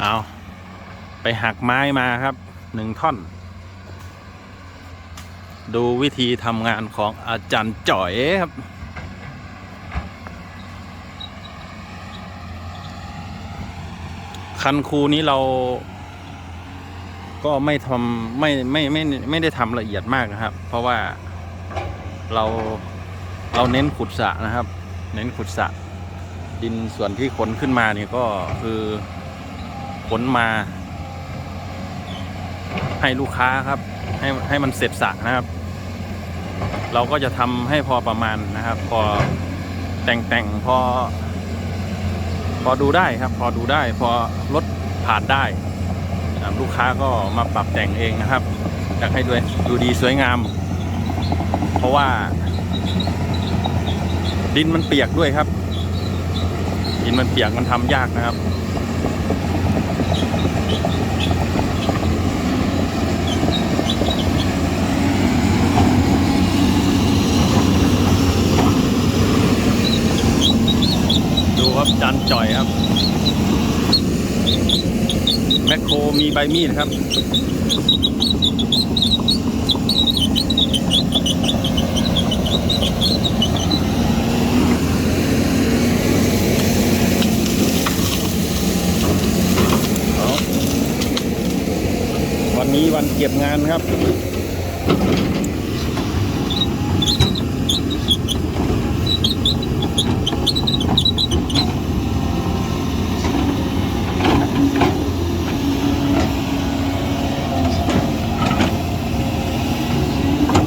เอาไปหักไม้มาครับหนึ่งท่อน ดูวิธีทำงานของอาจารย์จ่อยครับ คันคูนี้เราก็ไม่ทำไม่ไม่ไม่ไม่ได้ทำละเอียดมากนะครับ เพราะว่าเราเราเน้นขุดสะนะครับ เน้นขุดสะดินส่วนที่ขนขึ้นมาเนี่ยก็คือ ขนมา ให้ลูกค้าครับ ให้ให้มันเสร็จสระนะครับ เราก็จะทำให้พอประมาณนะครับ พอแต่งแต่งพอ พอดูได้ครับ พอดูได้ พอรถผ่านได้ลูกค้าก็มาปรับแต่งเองนะครับอยากให้ด้วยดูดีสวยงาม เพราะว่า ดินมันเปียกด้วยครับ ดินมันเปียกมันทำยากนะครับ ดูครับจันจ่อยครับ แมคโครมีใบมีดครับ เอาวันนี้วัน เก็บงานครับ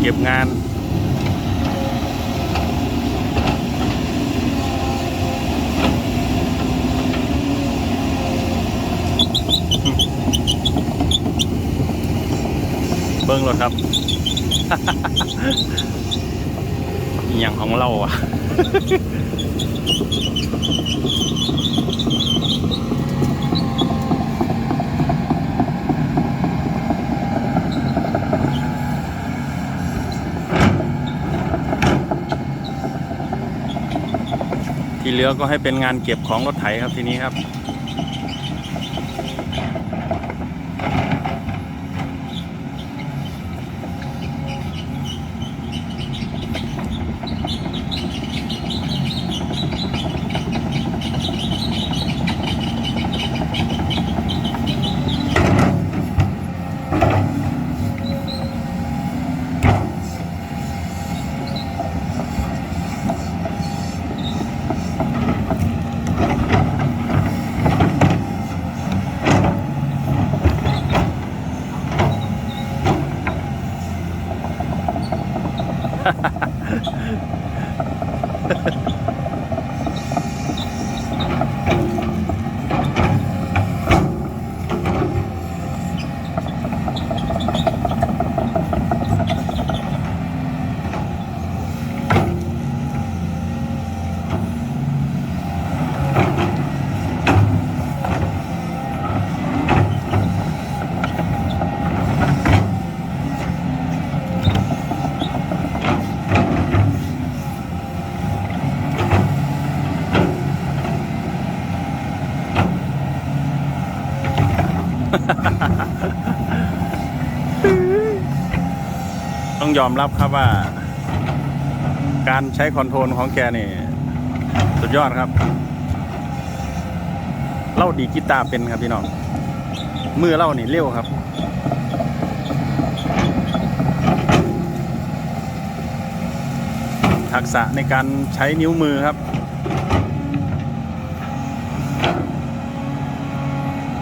เก็บงาน เบิ้งเลยครับอย่างของเราอะที่เหลือก็ให้เป็นงานเก็บของรถไถครับทีนี้ครับ Ha ha ha. ยอมรับครับว่า การใช้คอนโทรลของแกนี่ สุดยอดครับ เล่าดีกีตาร์เป็นครับพี่น้องมือเล่านี่เร็วครับ ทักษะในการใช้นิ้วมือครับ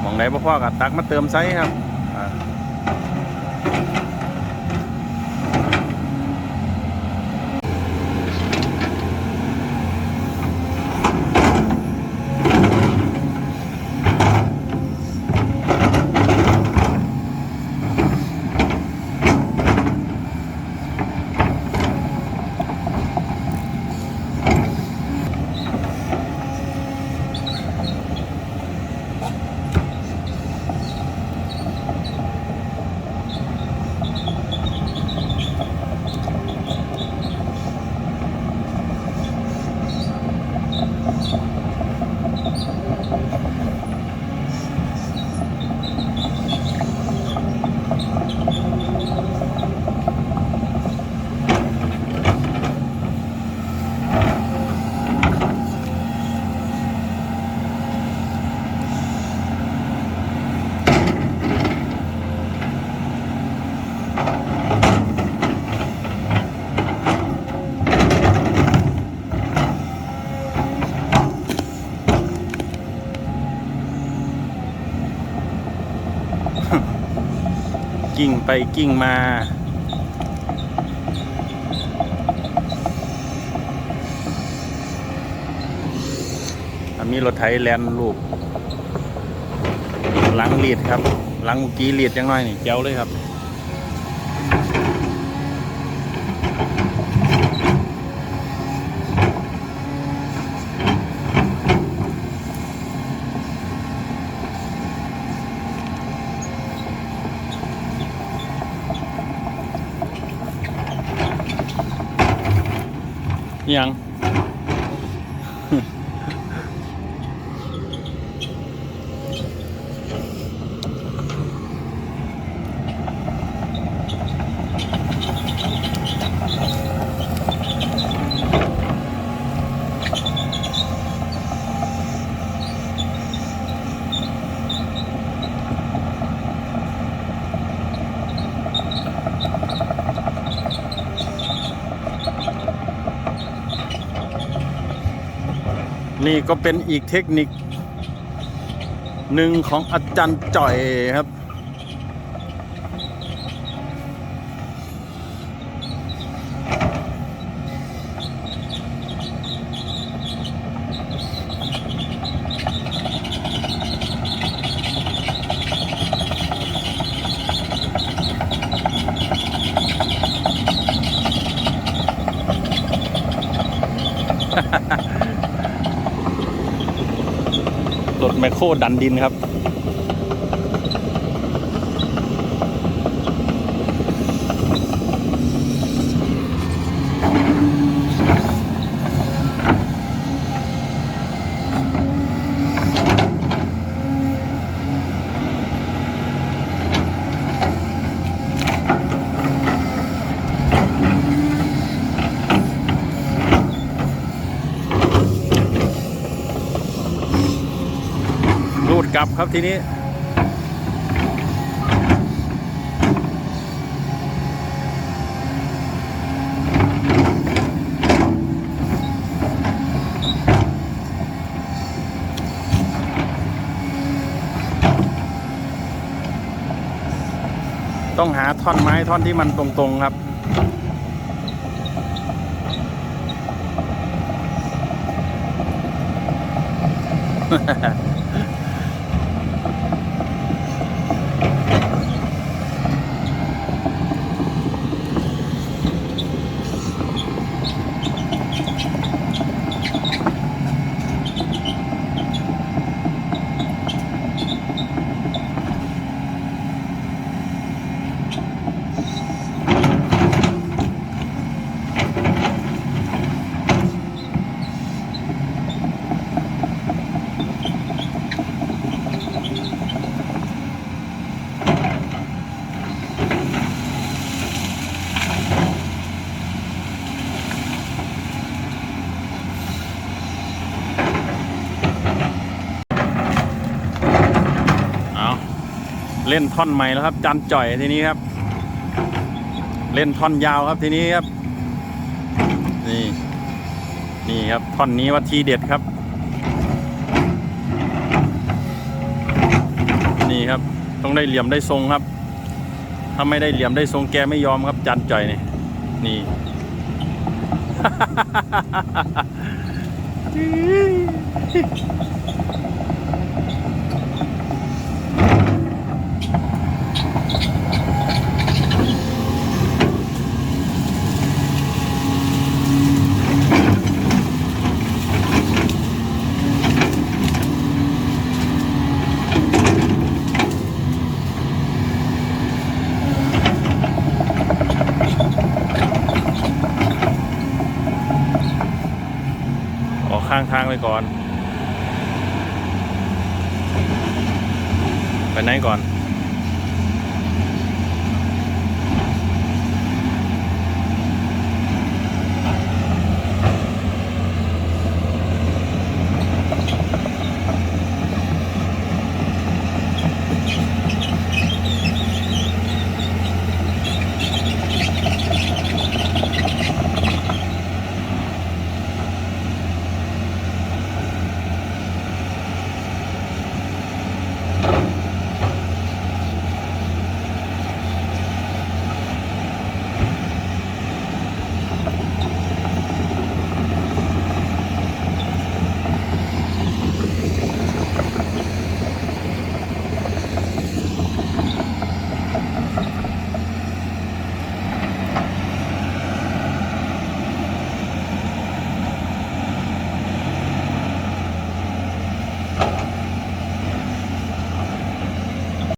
มองไหนพ่อกับตักมาเติมไซส์ครับ กิ้งไปกิ้งมาอันนี้รถไถแลนลูกหลังเลียดครับ หลังกี้เลียดยังน้อยนี่เจ้าเลยครับ ยัง นี่ก็เป็นอีกเทคนิคหนึ่งของอาจารย์จ่อยครับ แมคโครดันดินครับ กลับครับทีนี้ ต้องหาท่อนไม้ท่อนที่มันตรง ๆ ครับเอ เล่นท่อนใหม่แล้วครับ จันจ่อยทีนี้ครับ เล่นท่อนยาวครับทีนี้ครับ นี่นี่ครับท่อนนี้ว่าทีเด็ดครับ นี่ครับต้องได้เหลี่ยมได้ทรงครับ ถ้าไม่ได้เหลี่ยมได้ทรงแกไม่ยอมครับ จันจ่อยนี่นี่ ออกข้างทาง ไว้ก่อน ไปไหนก่อน